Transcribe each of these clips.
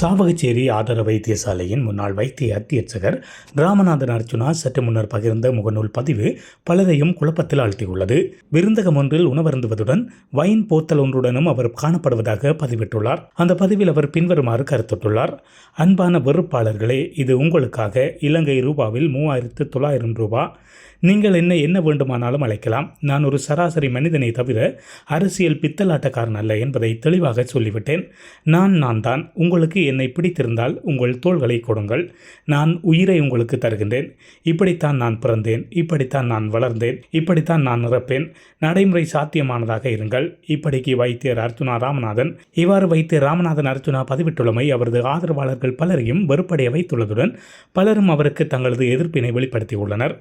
சாவகச்சேரி ஆதார வைத்தியசாலையின் முன்னாள் வைத்திய அத்தியட்சகர் ராமநாதன் அர்ச்சுனா சற்று முன்னர் பகிர்ந்த முகநூல் பதிவு பலரையும் குழப்பத்தில் ஆழ்த்தியுள்ளது. விருந்தகம் ஒன்றில் உணவருந்துவதுடன் வைன் போத்தல் ஒன்றுடனும் அவர் காணப்படுவதாக பதிவிட்டுள்ளார். அந்த பதிவில் அவர் பின்வருமாறு கருத்துட்டுள்ளார். அன்பான வெறுப்பாளர்களே இது உங்களுக்காக இலங்கை ரூபாவில் மூவாயிரத்து தொள்ளாயிரம் ரூபா. நீங்கள் என்ன என்ன வேண்டுமானாலும் அழைக்கலாம். நான் ஒரு சராசரி மனிதனை தவிர அரசியல் பித்தலாட்டக்காரன் அல்ல என்பதை தெளிவாக சொல்லிவிட்டேன். நான் நான் தான் உங்களுக்கு என்னை பிடித்திருந்தால் உங்கள் தோள்களை கொடுங்கள். நான் உயிரை உங்களுக்கு தருகின்றேன். இப்படித்தான் நான் பிறந்தேன். இப்படித்தான் நான் வளர்ந்தேன். இப்படித்தான் நான் நிரப்பேன் நடைமுறை சாத்தியமானதாக இருங்கள். இப்படிக்கு வைத்தியர் அர்ஜுனா ராமநாதன். இவ்வாறு வைத்தியர் ராமநாதன் அர்ஜுனா பதிவிட்டுள்ளமை அவரது ஆதரவாளர்கள் பலரையும் வெறுப்படைய வைத்துள்ளதுடன் பலரும் அவருக்கு தங்களது எதிர்ப்பினை வெளிப்படுத்தியுள்ளனர்.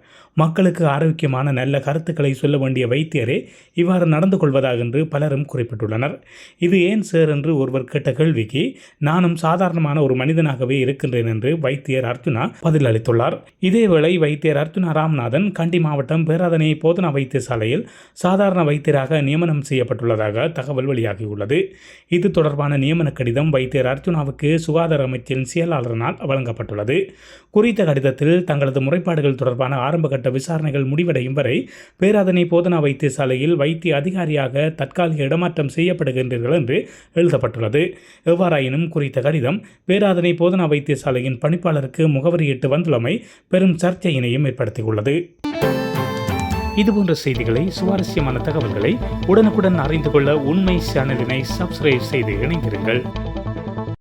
மக்களுக்கு ஆரோக்கியமான நல்ல கருத்துக்களை சொல்ல வேண்டிய வைத்தியரே இவ்வாறு நடந்து கொள்வதாக என்று பலரும் குறிப்பிட்டுள்ளனர். இது ஏன் சார் என்று ஒருவர் கேட்ட கேள்விக்கு நானும் சாதாரணமான ஒரு மனிதனாகவே இருக்கின்றேன் என்று வைத்தியர் அர்ஜுனா பதிலளித்துள்ளார். இதேவேளை வைத்தியர் அர்ஜுனா ராமநாதன் கண்டி மாவட்டம் பேராதனை போதனா வைத்தியசாலையில் சாதாரண வைத்தியராக நியமனம் செய்யப்பட்டுள்ளதாக தகவல் வெளியாகியுள்ளது. இது தொடர்பான நியமன கடிதம் வைத்தியர் அர்ஜுனாவுக்கு சுகாதார அமைச்சின் செயலாளரினால் வழங்கப்பட்டுள்ளது. குறித்த கடிதத்தில் தங்களது முறைப்பாடுகள் தொடர்பான ஆரம்பகட்ட விசாரணைகள் முடிவடையும் வரை பேராதனை போதனா வைத்தியசாலையில் வைத்திய அதிகாரியாக தற்காலிக இடமாற்றம் செய்யப்படுகின்றீர்கள் என்று எழுதப்பட்டுள்ளது. எவ்வாறாயினும் குறித்த கடிதம் பேராதனை போதனா வைத்தியசாலையின் பணிப்பாளருக்கு முகவரியிட்டு வந்துள்ளமை பெரும் சர்ச்சையினையும் ஏற்படுத்தியுள்ளது. இதுபோன்ற செய்திகளை சுவாரஸ்யமான தகவல்களை உடனுக்குடன் அறிந்து கொள்ள உண்மை சேனலினை சப்ஸ்கிரைப் செய்து இணைந்திருங்கள்.